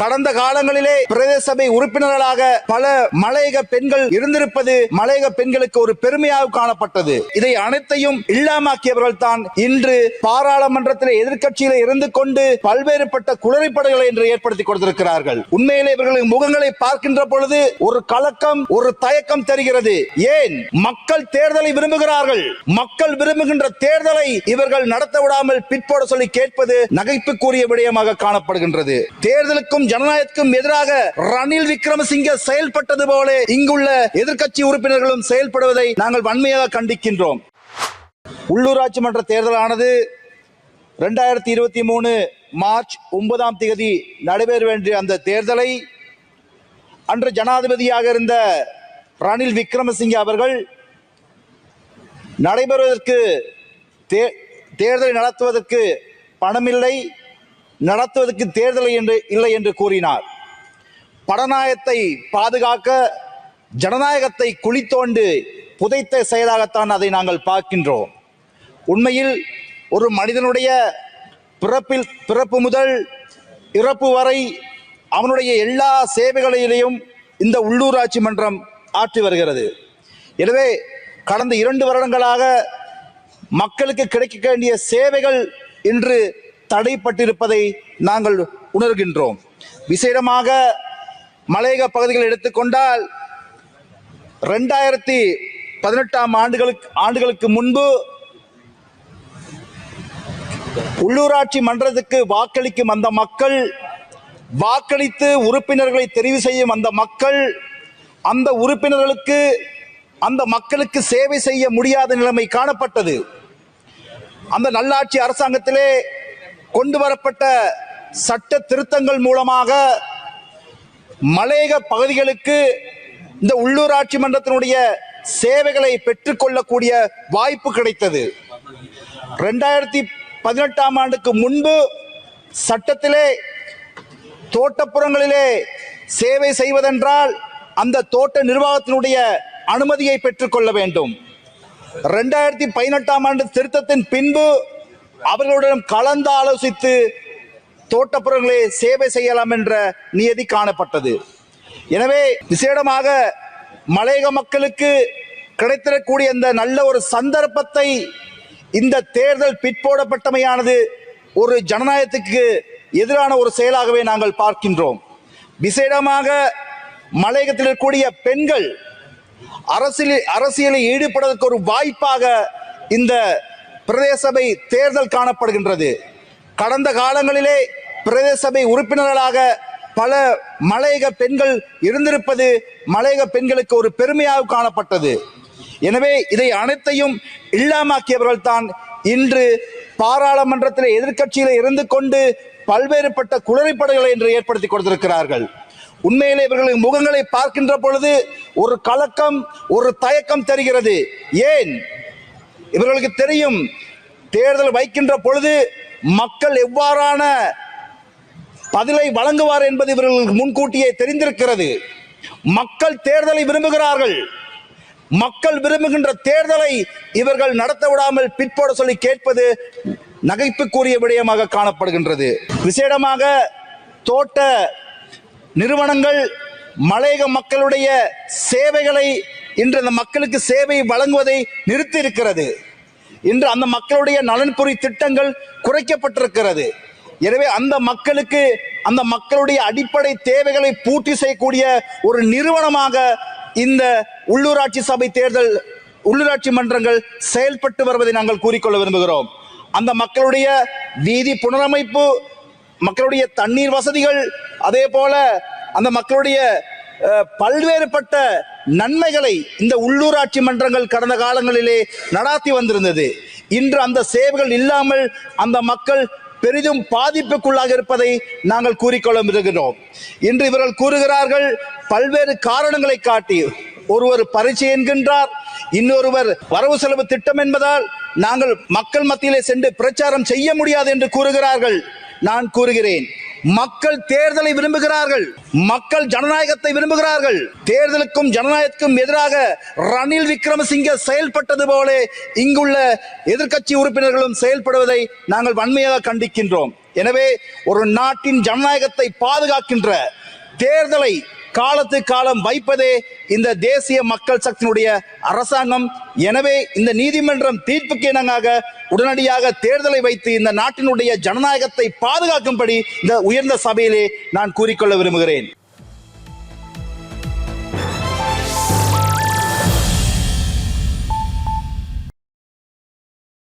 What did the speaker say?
கடந்த காலங்களிலே பிரதேச சபை உறுப்பினர்களாக பல மலையக பெண்கள் இருந்திருப்பது மலையக பெண்களுக்கு ஒரு பெருமையாக காணப்பட்டது. இதை அனைத்தையும் இல்லாமாக்கியவர்கள் தான் இன்று பாராளுமன்றத்தில் எதிர்கட்சியில இருந்து கொண்டு பல்வேறுபட்ட குளறிப்படைகளை என்று ஏற்படுத்தி கொடுத்திருக்கிறார்கள். உண்மையிலே இவர்களின் முகங்களை பார்க்கின்ற பொழுது ஒரு கலக்கம் ஒரு தயக்கம் தெரிகிறது. ஏன்? மக்கள் தேர்தலை விரும்புகிறார்கள். மக்கள் விரும்புகின்ற தேர்தலை இவர்கள் நடத்த விடாமல் பிற்போட சொல்லி கேட்பது நகைப்புக்குரிய விடயமாக காணப்படுகின்றது. தேர்தலுக்கும் ஜனநாயகத்துக்கும் எதிராக ரணில் விக்ரமசிங்க செயல்பட்டது போல இங்குள்ள எதிர்க்கட்சி உறுப்பினர்களும் செயல்படுவதை நாங்கள் வன்மையாக கண்டிக்கின்றோம். உள்ளூராட்சி மன்ற தேர்தலானது ரெண்டாயிரத்தி இருபத்தி மூணு மார்ச் ஒன்பதாம் தேதி நடைபெற வேண்டிய அந்த தேர்தலை அன்று ஜனாதிபதியாக இருந்த ரணில் விக்ரமசிங்கே அவர்கள் நடைபெறுவதற்கு தே- தேர்தலை நடத்துவதற்கு பணமில்லை. நடத்துவதற்கு தேர்தலை என்று இல்லை என்று கூறினார். படநாயத்தை பாதுகாக்க ஜனநாயகத்தை குளித்தோண்டு புதைத்த செயலாகத்தான் அதை நாங்கள் பார்க்கின்றோம். உண்மையில் ஒரு மனிதனுடைய பிறப்பில் பிறப்பு முதல் இறப்பு வரை அவனுடைய எல்லா சேவைகளிலேயும் இந்த உள்ளூராட்சி மன்றம் ஆற்றி வருகிறது. எனவே கடந்த இரண்டு வருடங்களாக மக்களுக்கு கிடைக்க வேண்டிய சேவைகள் இன்று தடைப்பட்டிருப்பதை நாங்கள் உணர்கின்றோம். விசேடமாக மலையக பகுதிகள் எடுத்துக்கொண்டால் ரெண்டாயிரத்தி பதினெட்டாம் ஆண்டுகளுக்கு ஆண்டுகளுக்கு முன்பு உள்ளூராட்சி மன்றத்துக்கு வாக்களிக்கும் அந்த மக்கள் வாக்களித்து உறுப்பினர்களை தெரிவு செய்யும் அந்த மக்கள் அந்த உறுப்பினர்களுக்கு அந்த மக்களுக்கு சேவை செய்ய முடியாத நிலைமை காணப்பட்டது. அந்த நல்லாட்சி அரசாங்கத்திலே கொண்டு வரப்பட்ட சட்ட திருத்தங்கள் மூலமாக மலையக பகுதிகளுக்கு இந்த உள்ளூராட்சி மன்றத்தினுடைய சேவைகளை பெற்றுக்கொள்ளக்கூடிய வாய்ப்பு கிடைத்தது. ரெண்டாயிரத்தி பதினெட்டாம் ஆண்டுக்கு முன்பு சட்டத்திலே தோட்டப்புறங்களிலே சேவை செய்வதென்றால் அந்த தோட்ட நிர்வாகத்தினுடைய அனுமதியை பெற்றுக்கொள்ள வேண்டும். ரெண்டாயிரத்தி பதினெட்டாம் ஆண்டு திருத்தத்தின் பின்பு அவர்களுடன் கலந்து ஆலோசித்து தோட்டப்புறங்களே சேவை செய்யலாம் என்ற நியதி காணப்பட்டது. எனவே விசேடமாக மலையக மக்களுக்கு கிடைத்திடக்கூடிய இந்த நல்ல ஒரு சந்தர்ப்பத்தை இந்த தேர்தல் பிற்போடப்பட்டமையானது ஒரு ஜனநாயகத்துக்கு எதிரான ஒரு செயலாகவே நாங்கள் பார்க்கின்றோம். விசேடமாக மலையகத்தில் இருக்கக்கூடிய பெண்கள் அரசியலில் அரசியலில் ஈடுபடுவதற்கு ஒரு வாய்ப்பாக இந்த பிரதேச சபை தேர்தல் காணப்படுகின்றது. கடந்த காலங்களிலே பிரதேசபை உறுப்பினர்களாக பல மலையக பெண்கள் இருந்திருப்பது மலையக பெண்களுக்கு ஒரு பெருமையாக காணப்பட்டது. எனவே இதை அனைத்தையும் இல்லாமாக்கியவர்கள் தான் இன்று பாராளுமன்றத்தில் எதிர்கட்சியில் இருந்து கொண்டு பல்வேறுபட்ட குளறிப்படைகளை என்று ஏற்படுத்தி கொடுத்திருக்கிறார்கள். உண்மையிலே இவர்களின் முகங்களை பார்க்கின்ற பொழுது ஒரு கலக்கம் ஒரு தயக்கம் தெரிகிறது. ஏன்? இவர்களுக்கு தெரியும். தேர்தல் வைக்கின்ற பொழுது மக்கள் எவ்வாறான பதிலை வழங்குவார் என்பது இவர்களுக்கு முன்கூட்டியே தெரிந்திருக்கிறது. மக்கள் தேர்தலை விரும்புகிறார்கள். மக்கள் விரும்புகின்ற தேர்தலை இவர்கள் நடத்த விடாமல் பிற்போட சொல்லி கேட்பது நகைப்புக்குரிய விடயமாக காணப்படுகின்றது. விசேடமாக தோட்ட நிறுவனங்கள் மலையக மக்களுடைய சேவைகளை இன்று அந்த மக்களுக்கு சேவை வழங்குவதை நிறுத்தி இருக்கிறது இன்று அந்த மக்களுடைய நலன்புரி திட்டங்கள் குறைக்கப்பட்டிருக்கிறது. எனவே அந்த மக்களுக்கு அந்த மக்களுடைய அடிப்படை தேவைகளை பூர்த்தி செய்யக்கூடிய ஒரு நிறுவனமாக இந்த உள்ளூராட்சி சபை தேர்தல் உள்ளூராட்சி மன்றங்கள் செயல்பட்டு வருவதை நாங்கள் கூறிக்கொள்ள விரும்புகிறோம். அந்த மக்களுடைய வீதி புனரமைப்பு மக்களுடைய தண்ணீர் வசதிகள் அதே போல அந்த மக்களுடைய பல்வேறுபட்ட நன்மைகளை இந்த உள்ளூராட்சி மன்றங்கள் கடந்த காலங்களிலே நடாத்தி வந்திருந்தது. இன்று அந்த சேவைகள் இல்லாமல் அந்த மக்கள் பெரிதும் பாதிப்புக்குள்ளாக இருப்பதை நாங்கள் கூறிக்கொள்ள விரும்புகிறோம் இன்று இவர்கள் கூறுகிறார்கள் பல்வேறு காரணங்களை காட்டி ஒருவர் பரீட்சை என்கின்றார் இன்னொருவர் வரவு செலவு திட்டம் என்பதால் நாங்கள் மக்கள் மத்தியிலே சென்று பிரச்சாரம் செய்ய முடியாது என்று கூறுகிறார்கள். நான் கூறுகிறேன் மக்கள் தேர்தலை விரும்புகிறார்கள். மக்கள் ஜனநாயகத்தை விரும்புகிறார்கள். தேர்தலுக்கும் ஜனநாயகத்துக்கும் எதிராக ரணில் விக்ரமசிங்க செயல்பட்டது போல இங்குள்ள எதிர்க்கட்சி உறுப்பினர்களும் செயல்படுவதை நாங்கள் வன்மையாக கண்டிக்கின்றோம். எனவே ஒரு நாட்டின் ஜனநாயகத்தை பாதுகாக்கின்ற தேர்தலை காலத்து காலம் வைப்பதே இந்த தேசிய மக்கள் சக்தியினுடைய அரசாங்கம். எனவே இந்த நீதிமன்றம் தீர்ப்புக்கு இணங்காக உடனடியாக தேர்தலை வைத்து இந்த நாட்டினுடைய ஜனநாயகத்தை பாதுகாக்கும்படி இந்த உயர்ந்த சபையிலே நான் கூறிக்கொள்ள விரும்புகிறேன்.